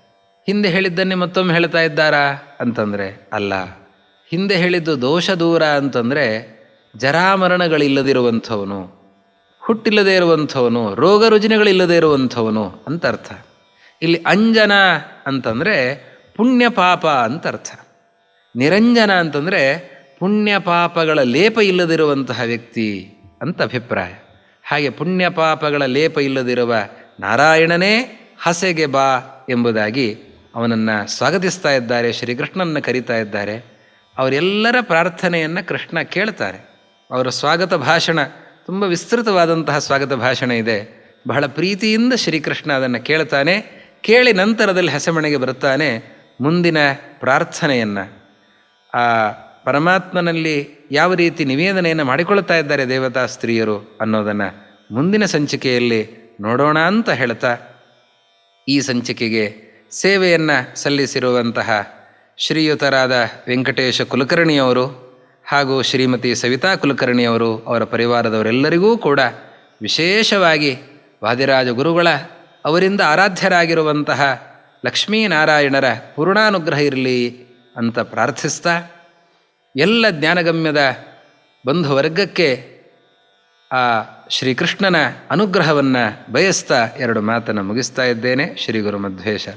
ಹಿಂದೆ ಹೇಳಿದ್ದನ್ನೇ ಮತ್ತೊಮ್ಮೆ ಹೇಳ್ತಾ ಇದ್ದಾರಾ ಅಂತಂದರೆ ಅಲ್ಲ. ಹಿಂದೆ ಹೇಳಿದ್ದು ದೋಷ ದೂರ ಅಂತಂದರೆ ಜರಾಮರಣಗಳಿಲ್ಲದಿರುವಂಥವನು, ಹುಟ್ಟಿಲ್ಲದೇ ಇರುವಂಥವನು ರೋಗ ರುಜಿನಗಳಿಲ್ಲದೇ ಇರುವಂಥವನು ಅಂತ ಅರ್ಥ. ಇಲ್ಲಿ ಅಂಜನ ಅಂತಂದರೆ ಪುಣ್ಯ ಪಾಪ ಅಂತ ಅರ್ಥ. ನಿರಂಜನ ಅಂತಂದರೆ ಪುಣ್ಯ ಪಾಪಗಳ ಲೇಪ ಇಲ್ಲದಿರುವಂತಹ ವ್ಯಕ್ತಿ ಅಂತ ಅಭಿಪ್ರಾಯ. ಹಾಗೆ ಪುಣ್ಯ ಪಾಪಗಳ ಲೇಪ ಇಲ್ಲದಿರುವ ನಾರಾಯಣನೇ ಹಸೆಗೆ ಬಾ ಎಂಬುದಾಗಿ ಅವನನ್ನು ಸ್ವಾಗತಿಸ್ತಾ ಇದ್ದಾರೆ, ಶ್ರೀಕೃಷ್ಣನನ್ನು ಕರೀತಾ ಇದ್ದಾರೆ. ಅವರೆಲ್ಲರ ಪ್ರಾರ್ಥನೆಯನ್ನು ಕೃಷ್ಣ ಕೇಳ್ತಾರೆ. ಅವರ ಸ್ವಾಗತ ಭಾಷಣ, ತುಂಬ ವಿಸ್ತೃತವಾದಂತಹ ಸ್ವಾಗತ ಭಾಷಣ ಇದೆ. ಬಹಳ ಪ್ರೀತಿಯಿಂದ ಶ್ರೀಕೃಷ್ಣ ಅದನ್ನು ಕೇಳ್ತಾನೆ. ಕೇಳಿ ನಂತರದಲ್ಲಿ ಹಸೆಮಣೆಗೆ ಬರುತ್ತಾನೆ ಮುಂದಿನ ಪ್ರಾರ್ಥನೆಯನ್ನು. ಆ ಪರಮಾತ್ಮನಲ್ಲಿ ಯಾವ ರೀತಿ ನಿವೇದನೆಯನ್ನು ಮಾಡಿಕೊಳ್ತಾ ಇದ್ದಾರೆ ದೇವತಾ ಸ್ತ್ರೀಯರು ಅನ್ನೋದನ್ನು ಮುಂದಿನ ಸಂಚಿಕೆಯಲ್ಲಿ ನೋಡೋಣ ಅಂತ ಹೇಳ್ತಾ ಈ ಸಂಚಿಕೆಗೆ ಸೇವೆಯನ್ನು ಸಲ್ಲಿಸಿರುವಂತಹ ಶ್ರೀಯುತರಾದ ವೆಂಕಟೇಶ ಕುಲಕರ್ಣಿಯವರು ಹಾಗೂ ಶ್ರೀಮತಿ ಸವಿತಾ ಕುಲಕರ್ಣಿಯವರು ಅವರ ಪರಿವಾರದವರೆಲ್ಲರಿಗೂ ಕೂಡ ವಿಶೇಷವಾಗಿ ವಾದಿರಾಜ ಗುರುಗಳ ಅವರಿಂದ ಆರಾಧ್ಯರಾಗಿರುವಂತಹ ಲಕ್ಷ್ಮೀನಾರಾಯಣರ ಪೂರ್ಣಾನುಗ್ರಹ ಇರಲಿ ಅಂತ ಪ್ರಾರ್ಥಿಸ್ತಾ, ಎಲ್ಲ ಜ್ಞಾನಗಮ್ಯದ ಬಂಧುವರ್ಗಕ್ಕೆ ಆ ಶ್ರೀಕೃಷ್ಣನ ಅನುಗ್ರಹವನ್ನು ಬಯಸ್ತಾ ಎರಡು ಮಾತನ್ನು ಮುಗಿಸ್ತಾ ಇದ್ದೇನೆ. ಶ್ರೀ ಗುರು ಮಧ್ವೇಶ